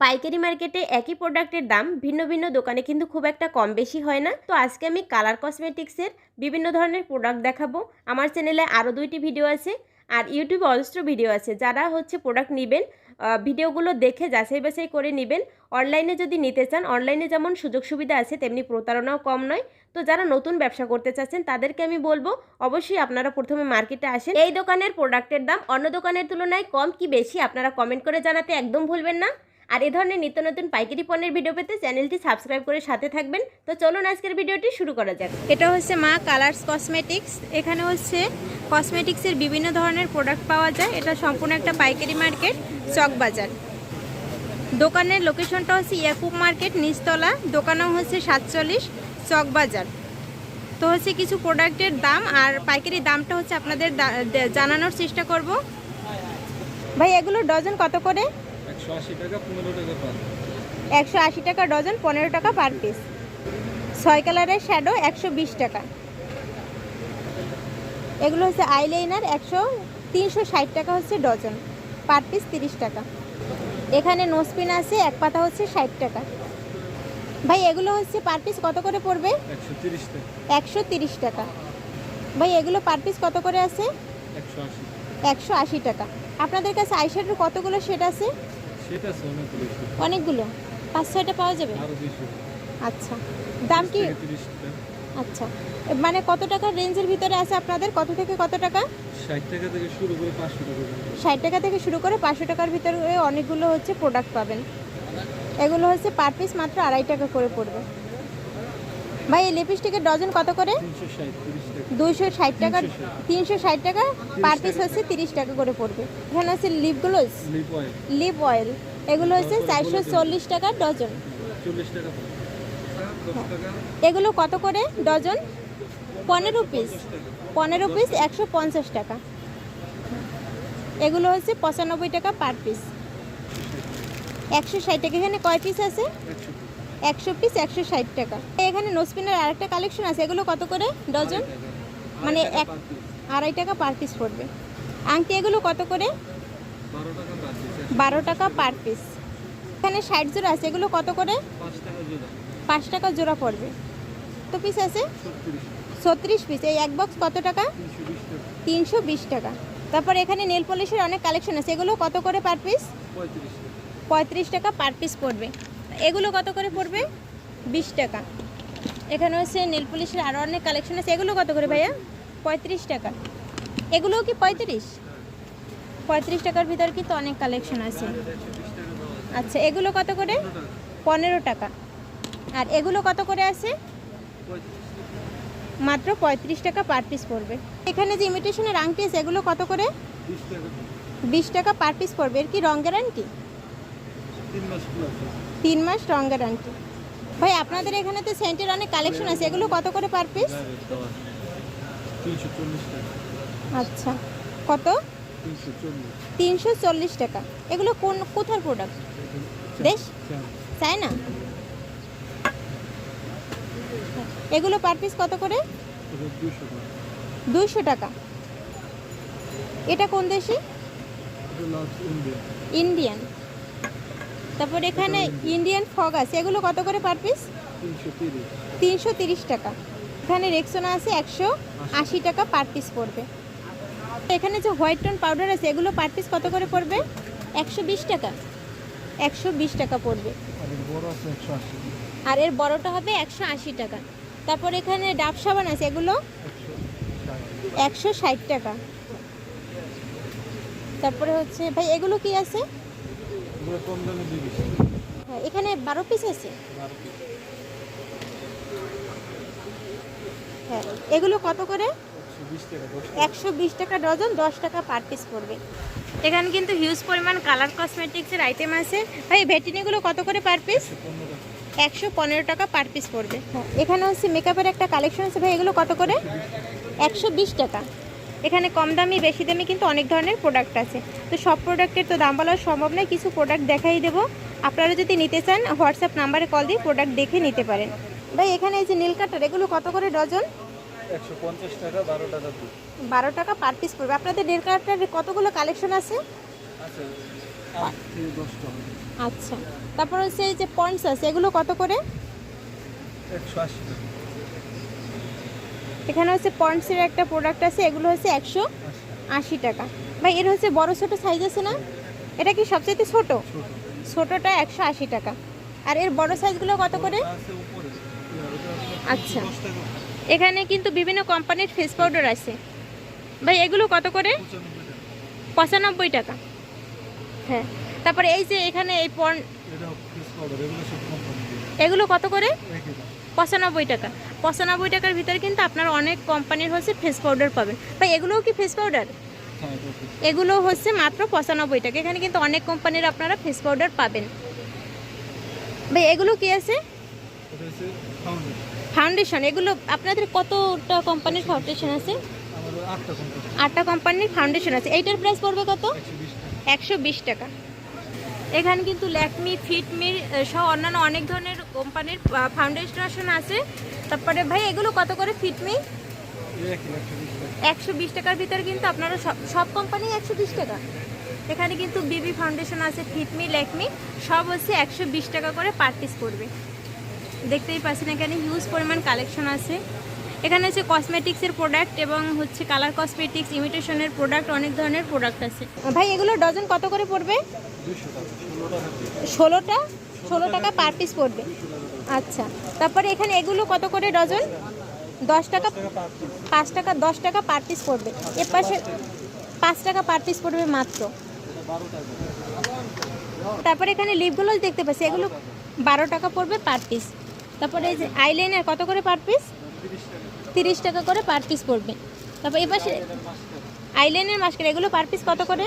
পাইকারি মার্কেটে একই প্রোডাক্টের দাম ভিন্ন ভিন্ন দোকানে কিন্তু খুব একটা কম বেশি হয় না। তো আজকে আমি কালার কসমেটিক্সের বিভিন্ন ধরনের প্রোডাক্ট দেখাবো। আমার চ্যানেলে আরও দুইটি ভিডিও আছে আর ইউটিউবে অজস্র ভিডিও আছে। যারা হচ্ছে প্রোডাক্ট নেবেন ভিডিওগুলো দেখে যাচাই বাছাই করে নেবেন। অনলাইনে যদি নিতে চান, অনলাইনে যেমন সুযোগ সুবিধা আছে, তেমনি প্রতারণাও কম নয়। তো যারা নতুন ব্যবসা করতে চাচ্ছেন, তাদেরকে আমি বলব, অবশ্যই আপনারা প্রথমে মার্কেটে আসেন। এই দোকানের প্রোডাক্টের দাম অন্য দোকানের তুলনায় কম কি বেশি, আপনারা কমেন্ট করে জানাতে একদম ভুলবেন না। আর এ ধরনের নিত্য নতুন পাইকারি পণ্যের ভিডিও পেতে চ্যানেলটি সাবস্ক্রাইব করে সাথে থাকবেন। তো চলুন আজকের ভিডিওটি শুরু করা যাক। এটা হচ্ছে মা কালার্স কসমেটিক্স। এখানে হচ্ছে কসমেটিক্সের বিভিন্ন ধরনের প্রোডাক্ট পাওয়া যায়। এটা সম্পূর্ণ একটা পাইকারি মার্কেট চক বাজার দোকানের লোকেশনটা হচ্ছে ইয়াকুব মার্কেট, নিচতলা। দোকানও হচ্ছে সাতচল্লিশ চক বাজার তো হচ্ছে কিছু প্রোডাক্টের দাম আর পাইকারি দামটা হচ্ছে আপনাদের জানানোর চেষ্টা করব। ভাই, এগুলো ডজন কত করে? একশো আশি টাকা ডজন পনেরো টাকা পার পিস ছয় কালারের শ্যাডো একশো বিশ টাকা। এগুলো হচ্ছে আইলাইনার একশো তিনশো ষাট টাকা হচ্ছে ডজন। পার পিস তিরিশ টাকা। এখানে নোসপিন আছে এক পাতা হচ্ছে ষাট টাকা। ভাই এগুলো হচ্ছে পার পিস কত করে পড়বে? একশো তিরিশ টাকা। ভাই এগুলো পার পিস কত করে আছে? একশো আশি। একশো আশি টাকা। আপনাদের কাছে আইশ্যাডোর কতগুলো শেড আছে? অনেকগুলো? পাঁচ ছয়টা পাওয়া যাবে? আচ্ছা। দাম কি? আচ্ছা। মানে কত টাকার রেঞ্জের ভিতরে আছে আপনাদের? কত থেকে কত টাকা? ষাট টাকা থেকে শুরু করে পাঁচশো টাকা ষাট টাকা থেকে শুরু করে পাঁচশো টাকার ভিতরে অনেকগুলো হচ্ছে প্রোডাক্ট পাবেন। এগুলো হচ্ছে পার পিস মাত্র আড়াই টাকা করে পড়বে। ভাই এই লিপস্টিকের ডজন কত করে? তিনশো ষাট টাকা দুইশো ষাট টাকা তিনশো ষাট টাকা পার পিস হচ্ছে তিরিশ টাকা করে পড়বে। এখানে আছে লিপ গ্লোজ লিপ অয়েল এগুলো হচ্ছে চারশো চল্লিশ টাকা ডজন টাকা এগুলো কত করে ডজন পনেরো পিস পনেরো পিস একশো পঞ্চাশ টাকা। এগুলো হচ্ছে পঁচানব্বই টাকা পার পিস একশো ষাট টাকা এখানে কয় পিস আছে? একশো পিস একশো ষাট টাকা। এখানে নোসপিনের আরেকটা কালেকশন আছে এগুলো কত করে? ডজন? মানে এক আড়াই টাকা পার পিস পড়বে। আংটি এগুলো কত করে? বারো টাকা পার পিস এখানে ষাট জোড়া আছে এগুলো কত করে? পাঁচ টাকা জোড়া। পড়বে। তো পিস আছে? ছত্রিশ। পিস এই এক বক্স কত টাকা? তিনশো বিশ টাকা। তারপর এখানে নেল পলিশের অনেক কালেকশন আছে এগুলো কত করে পার পিস পঁয়ত্রিশ টাকা। পার পিস পড়বে। এগুলো কত করে পড়বে? বিশ টাকা। এখানে হচ্ছে নীল পুলিশের আরও অনেক কালেকশন আছে। এগুলো কত করে ভাইয়া? পঁয়ত্রিশ টাকা। এগুলোও কি পঁয়ত্রিশ? পঁয়ত্রিশ টাকার ভিতর কিন্তু অনেক কালেকশন আছে। আচ্ছা এগুলো কত করে? পনেরো টাকা। আর এগুলো কত করে আছে? মাত্র পঁয়ত্রিশ টাকা পার পিস পড়বে। এখানে যে ইমিটেশনের আংটি আছে, এগুলো কত করে? বিশ টাকা। পার পিস পড়বে। এর কি রং গ্যারান্টি তিন মাস রং গ্যারান্টি ভাই আপনাদের এখানে তো সেন্টের অনেক কালেকশন আছে। এগুলো কত করে পার পিস আচ্ছা। কত? তিনশো চল্লিশ টাকা। এগুলো কোন কোথার প্রোডাক্ট দেশ? চায় না এগুলো পার পিস কত করে? দুইশো টাকা। এটা কোন দেশি? ইন্ডিয়ান তারপর এখানে ইন্ডিয়ান ফগ আছে। এগুলো কত করে পার পিস তিনশো তিরিশ। টাকা। এখানে রেক্সোনা আছে একশো আশি টাকা পার পিস পড়বে। এখানে যে হোয়াইট টোন পাউডার আছে, এগুলো পার পিস কত করে পড়বে? একশো বিশ টাকা। একশো বিশ টাকা পড়বে। আর এর বড়টা হবে একশো আশি টাকা। তারপর এখানে ডাব সাবান আছে, এগুলো একশো ষাট টাকা। তারপরে হচ্ছে, ভাই, এগুলো কি আছে? কম দামে হ্যাঁ, এখানে বারো পিস আছে। হ্যাঁ এগুলো কত করে? একশো বিশ টাকা ডজন দশ টাকা পার পিস পড়বে। এখানে কিন্তু হিউজ পরিমাণ কালার কসমেটিক্সের আইটেম আছে। ভাই ভেটিনিগুলো কত করে পার পিস একশো পনেরো টাকা। একশো পনেরো টাকা পার পিস পড়বে। এখানে হচ্ছে মেকআপের একটা কালেকশন আছে। ভাই এগুলো কত করে? একশো বিশ টাকা। এখানে কম দামি বেশি দামি কিন্তু অনেক ধরনের প্রোডাক্ট আছে। তো সব প্রোডাক্টের তো দাম বলা সম্ভব নয় কিছু প্রোডাক্ট দেখাই দেবো। আপনারা যদি নিতে চান হোয়াটসঅ্যাপ নাম্বারে কল দিয়ে প্রোডাক্ট দেখে নিতে পারেন। ভাই এখানে এই যে নীল কাটার এগুলো কত করে ডজন? বারো টাকা পার পিস পড়বে। আপনাদের নীল কাটার কতগুলো কালেকশন আছে? আচ্ছা আচ্ছা। তারপর হচ্ছে এই যে পয়েন্টস আছে এগুলো কত করে? একশো আশি টাকা। এখানে হচ্ছে পয়েন্টসের একটা প্রোডাক্ট আছে এগুলো হচ্ছে একশো আশি টাকা। ভাই এর হচ্ছে বড় ছোট সাইজ আছে না? এটা কি সবচেয়ে ছোট? ছোট ছোটটা একশো আশি টাকা। আর এর বড় সাইজগুলো কত করে? আচ্ছা। এখানে কিন্তু বিভিন্ন কোম্পানির ফেস পাউডার আছে। ভাই এগুলো কত করে? পঁচানব্বই টাকা। হ্যাঁ। তারপরে এই যে এখানে এই পণ কোম্পানি এগুলো কত করে? পঁচানব্বই টাকা। পঁচানব্বই টাকার ভিতরে কিন্তু আপনারা অনেক কোম্পানির হচ্ছে ফেস পাউডার পাবেন। ভাই এগুলোও কি ফেস পাউডার হ্যাঁ এগুলো হচ্ছে মাত্র পঁচানব্বই টাকা। এখানে কিন্তু অনেক কোম্পানির আপনারা ফেস পাউডার পাবেন। ভাই এগুলো কি আছে? ফাউন্ডেশন এগুলো আপনাদের কতটা কোম্পানির ফাউন্ডেশন আছে? আটটা কোম্পানির ফাউন্ডেশন আছে। এইটার প্রাইস পড়বে কত? একশো বিশ টাকা। এখানে কিন্তু ল্যাকমি ফিটমির আহ, সহ অন্যান্য অনেক ধরনের কোম্পানির ফাউন্ডেশন আছে। তারপরে ভাই এগুলো কত করে ফিটমি একশো বিশ টাকার ভিতরে কিন্তু আপনারা সব সব কোম্পানি একশো বিশ টাকা। এখানে কিন্তু বিবি ফাউন্ডেশন আছে ফিটমি ল্যাকমি সব হচ্ছে একশো বিশ টাকা করে পার পিস পড়বে। দেখতেই পাচ্ছেন এখানে হিউজ পরিমাণ কালেকশন আছে। এখানে হচ্ছে কসমেটিক্সের প্রোডাক্ট এবং হচ্ছে কালার কসমেটিক্স ইমিটেশনের প্রোডাক্ট অনেক ধরনের প্রোডাক্ট আছে। ভাই এগুলো ডজন কত করে পড়বে? ষোলোটা ষোলো টাকা পার পিস পড়বে। আচ্ছা। তারপরে এখানে এগুলো কত করে ডজন? দশ টাকা, পাঁচ টাকা, দশ টাকা পার পিস পড়বে। এর পাশে পাঁচ টাকা পার পিস পড়বে মাত্র। তারপরে এখানে লিপগুলো দেখতে পাচ্ছি, এগুলো বারো টাকা পড়বে পার পিস তারপরে এই যে আইলাইনার কত করে পার পিস তিরিশ টাকা করে পার পিস পড়বে। তারপর এ পাশে এটা পাঁচ আইলাইনার মাস্কার এগুলো পার পিস কত করে?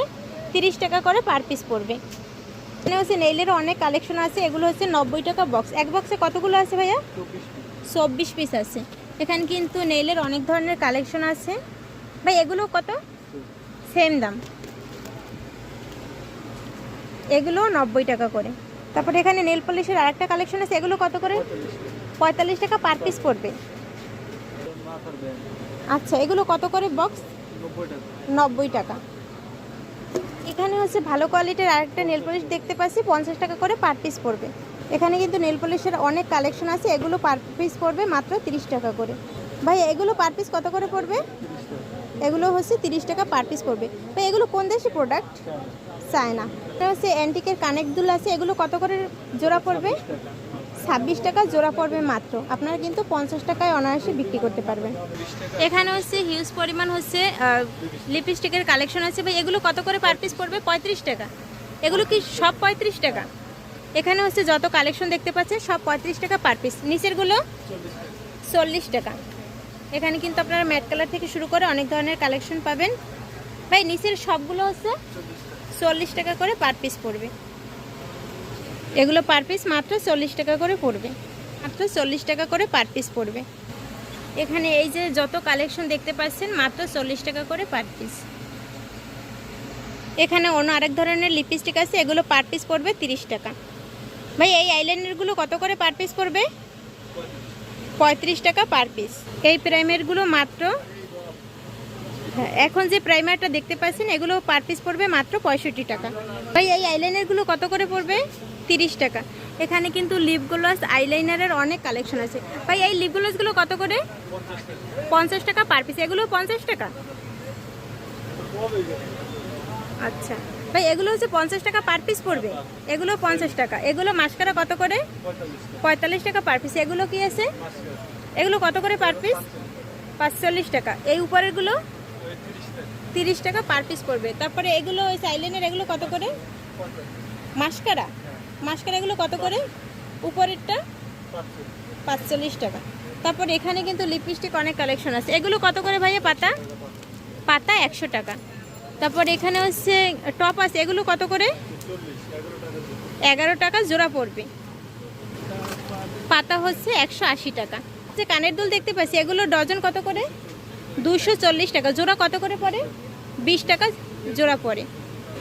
তিরিশ টাকা করে পার পিস পড়বে। এখানে হচ্ছে নেইলেরও অনেক কালেকশন আছে। এগুলো হচ্ছে নব্বই টাকা বক্স এক বক্সে কতগুলো আছে ভাইয়া? চব্বিশ পিস আছে। এখানে কিন্তু নেইলের অনেক ধরনের কালেকশন আছে। ভাই, এগুলো কত? সেম দাম। এগুলো নব্বই টাকা করে। তারপরে এখানে নেল পলিশের আরেকটা কালেকশন আছে। এগুলো কত করে? পঁয়তাল্লিশ টাকা পার পিস পড়বে। আচ্ছা এগুলো কত করে বক্স নব্বই টাকা। এখানে হচ্ছে ভালো কোয়ালিটির আরেকটা নেল পলিশ দেখতে পাচ্ছি, পঞ্চাশ টাকা করে পার পিস পড়বে। এখানে কিন্তু নেল পলিশের অনেক কালেকশন আছে, এগুলো পার পিস পড়বে মাত্র তিরিশ টাকা করে। ভাই, এগুলো পার পিস কত করে পড়বে? এগুলো হচ্ছে তিরিশ টাকা পার পিস পড়বে। ভাই, এগুলো কোন দেশে প্রোডাক্ট চায়না। এটা হচ্ছে অ্যান্টিকের কানেক্ট দুল আছে, এগুলো কত করে জোড়া পড়বে? ছাব্বিশ টাকা জোড়া পড়বে মাত্র। আপনারা কিন্তু পঞ্চাশ টাকায় অনায়াসে বিক্রি করতে পারবেন। এখানে হচ্ছে হিউজ পরিমাণ হচ্ছে লিপস্টিকের কালেকশন আছে। ভাই, এগুলো কত করে পার পিস পড়বে? পঁয়ত্রিশ টাকা। এগুলো কি সব পঁয়ত্রিশ টাকা? এখানে হচ্ছে যত কালেকশন দেখতে পাচ্ছেন, সব পঁয়ত্রিশ টাকা পার পিস নিচেরগুলো চল্লিশ টাকা। এখানে কিন্তু আপনারা ম্যাট কালার থেকে শুরু করে অনেক ধরনের কালেকশন পাবেন। ভাই, নিচের সবগুলো হচ্ছে চল্লিশ টাকা করে পার পিস পড়বে। এগুলো পার পিস মাত্র চল্লিশ টাকা করে পড়বে। মাত্র চল্লিশ টাকা করে পার পিস পড়বে। এখানে এই যে যত কালেকশন দেখতে পাচ্ছেন মাত্র চল্লিশ টাকা করে পার পিস এখানে অন্য আরেক ধরনের লিপস্টিক আছে এগুলো পার পিস পড়বে তিরিশ টাকা। ভাই এই আইলাইনারগুলো কত করে পার পিস পড়বে? পঁয়ত্রিশ টাকা পার পিস এই প্রাইমারগুলো মাত্র হ্যাঁ, এখন যে প্রাইমারটা দেখতে পাচ্ছেন এগুলো পার পিস পড়বে মাত্র পঁয়ষট্টি টাকা। ভাই, এই আইলাইনারগুলো কত করে পড়বে? তিরিশ টাকা। এখানে কিন্তু লিপ গ্লোস আইলাইনারের অনেক কালেকশন আছে। ভাই, এই লিপ গ্লোসগুলো কত করে? পঞ্চাশ টাকা পার পিস এগুলো পঞ্চাশ টাকা? আচ্ছা। ভাই, এগুলো হচ্ছে পঞ্চাশ টাকা পার পিস পড়বে? এগুলো পঞ্চাশ টাকা। এগুলো মাসকারা কত করে? পঁয়তাল্লিশ টাকা পার পিস এগুলো কি আছে? এগুলো কত করে পার পিস পাঁচচল্লিশ টাকা। এই উপরেরগুলো? তিরিশ টাকা পার পিস পড়বে। তারপরে এগুলো ওই সাইলেনের এগুলো কত করে? মাসকারা? মাসকারা এগুলো কত করে? উপরেরটা? পাঁচচল্লিশ টাকা। তারপর এখানে কিন্তু লিপস্টিক অনেক কালেকশন আছে। এগুলো কত করে ভাইয়া পাতা? পাতা একশো টাকা। তারপর এখানে হচ্ছে টপ আছে। এগুলো কত করে? এগারো টাকা জোড়া পড়বে। পাতা হচ্ছে একশো আশি টাকা। যে কানের দুল দেখতে পাচ্ছি, এগুলো ডজন কত করে? দুশো টাকা। জোড়া কত করে পড়ে? বিশ টাকা জোড়া পড়ে।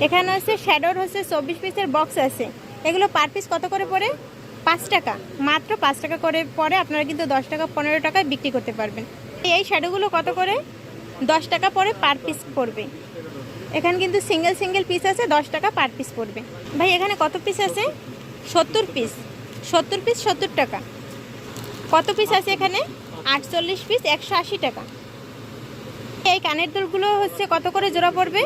এখানে হচ্ছে শ্যাডোর হচ্ছে চব্বিশ পিসের বক্স আছে। এগুলো পার পিস কত করে পড়ে? পাঁচ টাকা। মাত্র পাঁচ টাকা করে পরে আপনারা কিন্তু দশ টাকা, পনেরো টাকায় বিক্রি করতে পারবেন। এই শ্যাডোগুলো কত করে? দশ টাকা পরে পার পিস পড়বে। এখানে কিন্তু সিঙ্গেল সিঙ্গেল পিস আছে, দশ টাকা পার পিস পড়বে। ভাই, এখানে কত পিস আছে? সত্তর পিস সত্তর পিস সত্তর টাকা। কত পিস আছে এখানে? আটচল্লিশ পিস একশো আশি টাকা। এই কানের দুলগুলো হচ্ছে কত করে জোড়া পড়বে?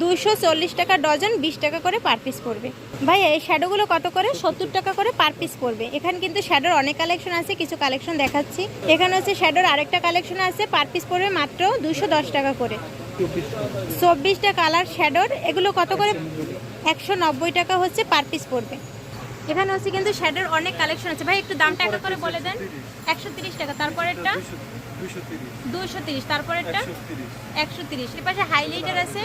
দুশো চল্লিশ টাকা ডজন, বিশ টাকা করে পার পিস পড়বে। ভাই, এই শ্যাডোগুলো কত করে? সত্তর টাকা করে পার পিস পড়বে। এখানে কিন্তু শ্যাডোর অনেক কালেকশন আছে, কিছু কালেকশন দেখাচ্ছি। এখানে হচ্ছে শ্যাডোর আরেকটা কালেকশন আছে, পার পিস পড়বে মাত্র দুশো দশ টাকা করে। চব্বিশটা কালার শ্যাডোর, এগুলো কত করে? একশো নব্বই টাকা হচ্ছে পার পিস পড়বে। এখানে হচ্ছে কিন্তু শ্যাডোর অনেক কালেকশন আছে। ভাই, একটু দামটা একটা করে বলে দেন। একশো টাকা, তারপরেরটা? দুশো তিরিশ। তিরিশ তারপরেরটা? একশো তিরিশ। এর পাশে হাইলাইটার আছে?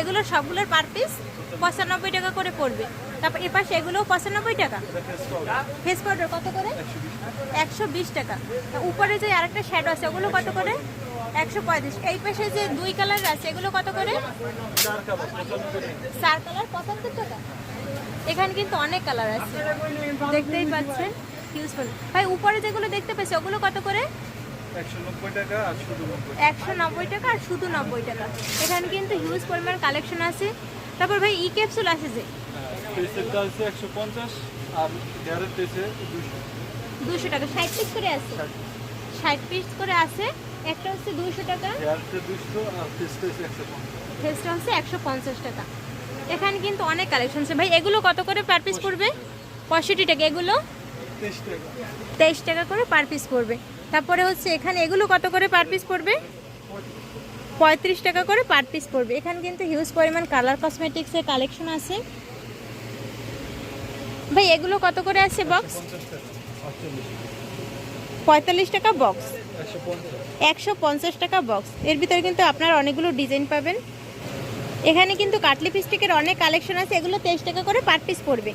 এগুলো- সবগুলোর পার পিস পঁচানব্বই টাকা করে পড়বে। তারপর এ পাশে এগুলোও পঁচানব্বই টাকা? ফেস পাউডার কত করে? একশো বিশ টাকা। উপরে যে আরেকটা শ্যাডো আছে ওগুলো কত করে? একশো পঁয়ত্রিশ। এই পাশে যে দুই কালার আছে এগুলো কত করে? চার কালার পঁচানব্বই চার কালার পঁচাত্তর টাকা? এখানে কিন্তু অনেক কালার আছে। দেখতেই পাচ্ছেন? ইউজফুল ভাই উপরে যেগুলো দেখতে পাচ্ছি ওগুলো কত করে? একশো নব্বই টাকা আর শুধু নব্বই টাকা। এখানে কিন্তু হিউজ পরিমাণ কালেকশন আছে। তারপর ভাই ই ক্যাপসুল আছে যে? দুশো দুশো টাকা। ষাট পিস করে আছে? ষাট। পিস করে আছে। একটা হচ্ছে দুশো টাকা। ফেসটা হচ্ছে একশো পঞ্চাশ। টাকা। এখানে কিন্তু অনেক কালেকশন আছে। ভাই এগুলো কত করে পার পিস পড়বে? পঁয়ষট্টি টাকা। এগুলো? তেইশ টাকা। করে পার পিস পড়বে। তারপরে হচ্ছে এখানে এগুলো কত করে পার পিস পড়বে? পঁয়ত্রিশ টাকা করে পার পিস পড়বে। এখানে কিন্তু হিউজ পরিমাণ কালার কসমেটিক্সের কালেকশন আছে। ভাই, এগুলো কত করে আছে বক্স পঁয়তাল্লিশ টাকা বক্স একশো পঞ্চাশ টাকা বক্স এর ভিতরে কিন্তু আপনার অনেকগুলো ডিজাইন পাবেন। এখানে কিন্তু কাটলি পিস্টিকের অনেক কালেকশন আছে। এগুলো তেইশ টাকা করে পার পিস পড়বে।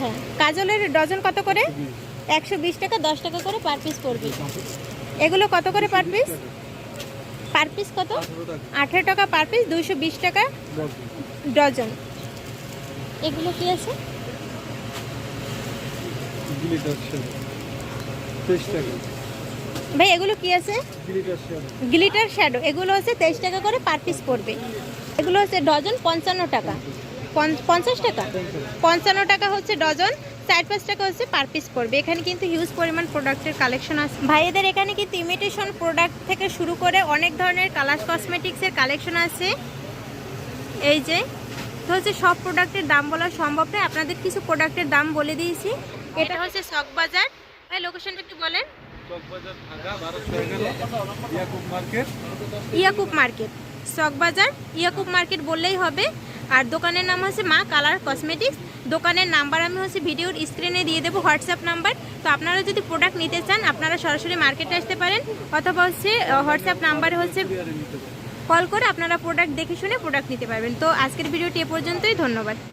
হ্যাঁ কাজলের ডজন কত করে? একশো বিশ টাকা, দশ টাকা করে পার পিস পড়বে। এগুলো কত করে পার পিস পার পিস কত? আঠারো টাকা পার পিস দুইশো বিশ টাকা ডজন। এগুলো কি আছে? ভাই, এগুলো কি আছে? গিলিটার শ্যাডো এগুলো হচ্ছে তেইশ টাকা করে পার পিস পড়বে। এগুলো হচ্ছে ডজন পঞ্চান্ন টাকা। পঞ্চাশ টাকা। পঞ্চান্ন টাকা হচ্ছে ডজন চার পাঁচ টাকা হচ্ছে পার পিস পড়বে। এখানে কিন্তু হিউজ পরিমাণ প্রোডাক্টের কালেকশন আছে। ভাইয়েদের এখানে কিন্তু ইমিটেশন প্রোডাক্ট থেকে শুরু করে অনেক ধরনের কালার কসমেটিক্সের কালেকশন আছে। এই যে তো হচ্ছে সব প্রোডাক্টের দাম বলা সম্ভব নয়। আপনাদের কিছু প্রোডাক্টের দাম বলে দিয়েছি। এটা হচ্ছে শকবাজার ভাই লোকেশনটা একটু বলেন। Yakub market. Market. Chawkbazar Yakub market বললেই হবে। আর দোকানের নাম হচ্ছে মা কালার কসমেটিক্স। দোকানের নাম্বার আমি হচ্ছে ভিডিওর স্ক্রিনে দিয়ে দেবো হোয়াটসঅ্যাপ নাম্বার। তো আপনারা যদি প্রোডাক্ট নিতে চান, আপনারা সরাসরি মার্কেটে আসতে পারেন, অথবা হচ্ছে হোয়াটসঅ্যাপ নাম্বার হচ্ছে কল করে আপনারা প্রোডাক্ট দেখে শুনে প্রোডাক্ট নিতে পারবেন। তো আজকের ভিডিওটি এ পর্যন্তই, ধন্যবাদ।